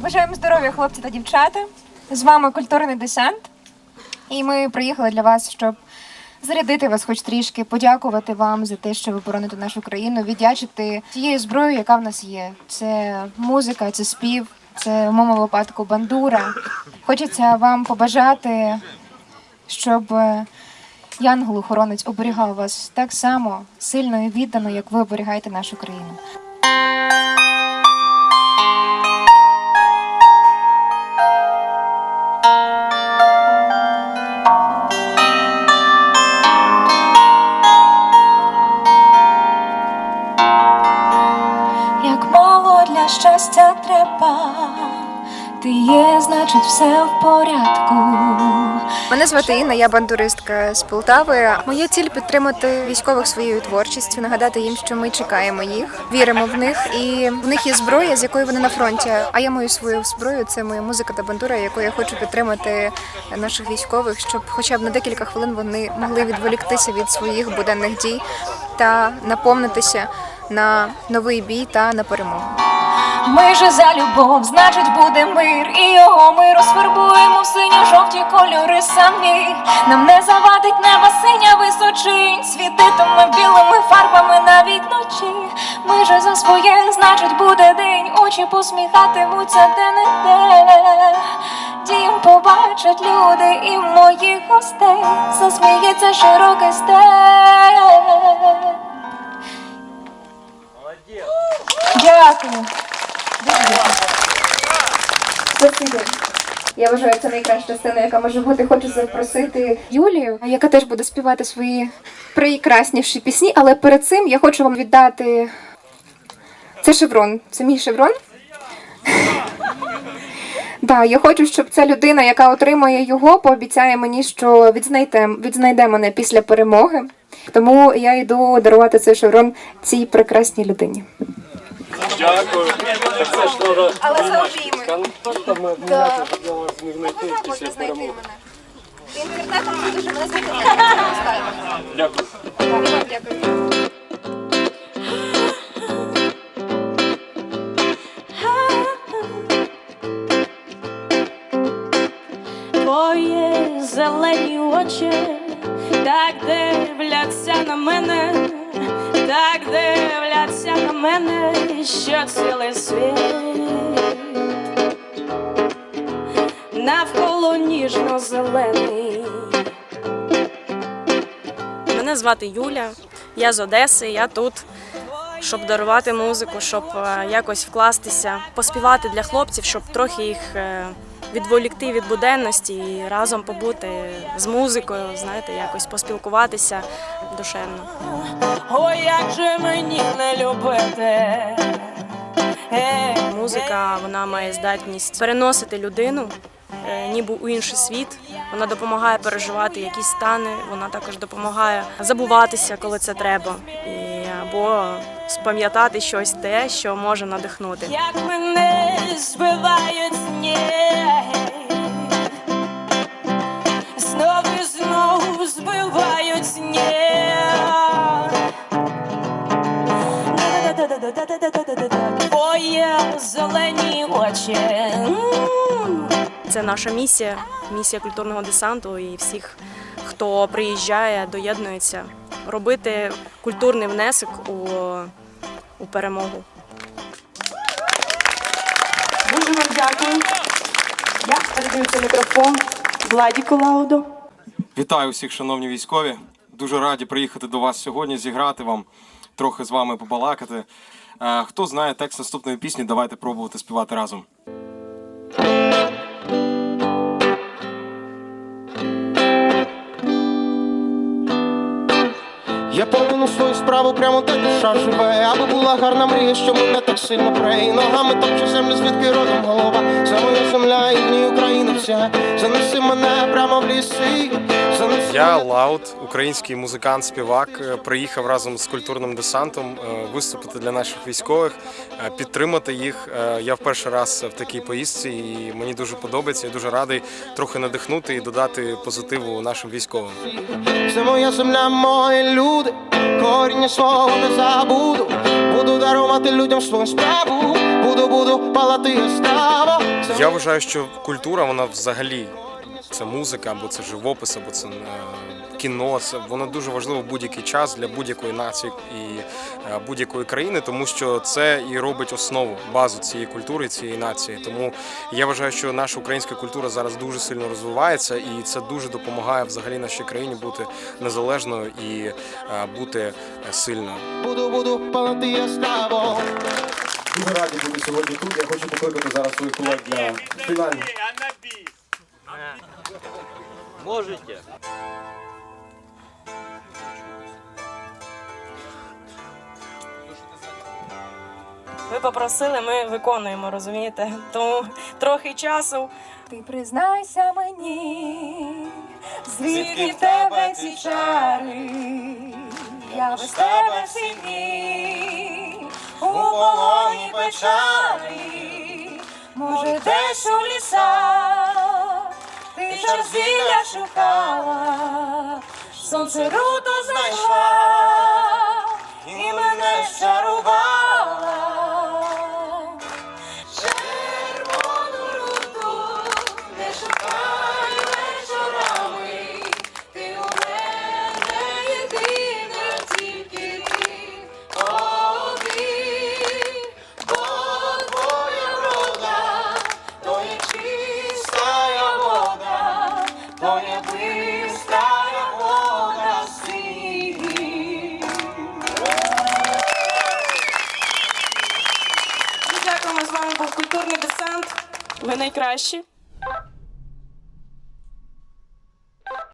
Бажаємо здоров'я, хлопці та дівчата. З вами культурний десант. І ми приїхали для вас, щоб зарядити вас хоч трішки, подякувати вам за те, що ви бороните нашу країну, віддячити тією зброєю, яка в нас є. Це музика, це спів, це в моєму випадку бандура. Хочеться вам побажати, щоб е, янгол-охоронець оберігав вас так само сильно і віддано, як ви оберігаєте нашу країну. Щастя треба, ти є, значить, все в порядку. Мене звати Інна, я бандуристка з Полтави. Моя ціль підтримати військових своєю творчістю, нагадати їм, що ми чекаємо їх, віримо в них, і в них є зброя, з якою вони на фронті. А я маю свою зброю. Це моя музика та бандура, якою я хочу підтримати наших військових, щоб хоча б на декілька хвилин вони могли відволіктися від своїх буденних дій та наповнитися на новий бій та на перемогу. Ми же за любов, значить буде мир, і його ми розфарбуємо в синьо-жовті кольори самі. Нам не завадить неба синя височинь, світитиме білими фарбами навіть ночі. Ми же за своє, значить буде день, очі посміхатимуться де не де. Дім побачать люди і моїх гостей, засміється широкий степ. Я вважаю, це найкраща сцена, яка може бути. Хочу запросити Юлію, яка теж буде співати свої прекрасніші пісні. Але перед цим я хочу вам віддати це шеврон. Це мій шеврон. Да, я хочу, щоб ця людина, яка отримає його, пообіцяє мені, що відзнайде, відзнайде мене після перемоги. Тому я йду дарувати цей шеврон цій прекрасній людині. Дякую. Це ж треба Але за обійми. контактами обмінятися, я вас не знайти після перемоги. Інтернетом дуже мене знайти. Дякую. Дякую. Твої зелені очі так дивляться на мене, так дивляться на мене, що цілий світ навколо ніжно-зелений. Мене звати Юля, я з Одеси, я тут, щоб дарувати музику, щоб е, якось вкластися, поспівати для хлопців, щоб трохи їх е, відволікти від буденності і разом побути з музикою, знаєте, якось поспілкуватися душевно. Ой, як же мені не любити. Е, Музика вона має здатність переносити людину, е, ніби у інший світ. Вона допомагає переживати якісь стани, вона також допомагає забуватися, коли це треба, і або спам'ятати щось те, що може надихнути. Як мене збивають сніг Це наша місія, місія культурного десанту і всіх, хто приїжджає, доєднується, робити культурний внесок у, у перемогу. Дуже вам дякую. Я передаю цей мікрофон Владіку Лауду. Вітаю всіх, шановні військові. Дуже раді приїхати до вас сьогодні, зіграти вам, трохи з вами побалакати. Е, Хто знає текст наступної пісні, давайте пробувати співати разом. Я повинен свою справу прямо де душа живе, аби була гарна мрія, що мене так сильно пре. І ногами топчу землю, звідки родом голова. Це моя земля і в ній Україна вся. Занеси мене прямо в ліси. Занеси Я Лаут, український музикант, співак, е, приїхав разом з культурним десантом е, виступити для наших військових, е, підтримати їх. Я в перший раз в такій поїздці, і мені дуже подобається. Я дуже радий трохи надихнути і додати позитиву нашим військовим. Це моя земля, мої люди. Коріння свого не забуду. Буду дарувати. людям свою справу. Буду, буду палати яскраво. Я вважаю, що культура, вона взагалі це музика, або це живопис, або це е, кіно. Це воно дуже важливо в будь-який час для будь-якої нації і е, будь-якої країни, тому що це і робить основу, базу цієї культури, цієї нації. Тому я вважаю, що наша українська культура зараз дуже сильно розвивається, і це дуже допомагає взагалі нашій країні бути незалежною і е, бути сильною. буду, буду палати я яскраво. Дуже раді бути сьогодні тут. Я хочу покликати зараз своїх колег для фінального. Можете. Ви попросили, ми виконуємо, розумієте? Тому трохи часу. Ти признайся мені, звідки в тебе ці чари, я без тебе сині, у полоні печалі, може десь у лісах, ти зілля шукала, сонце руто знайшла, і мене щарувала. Найкращі.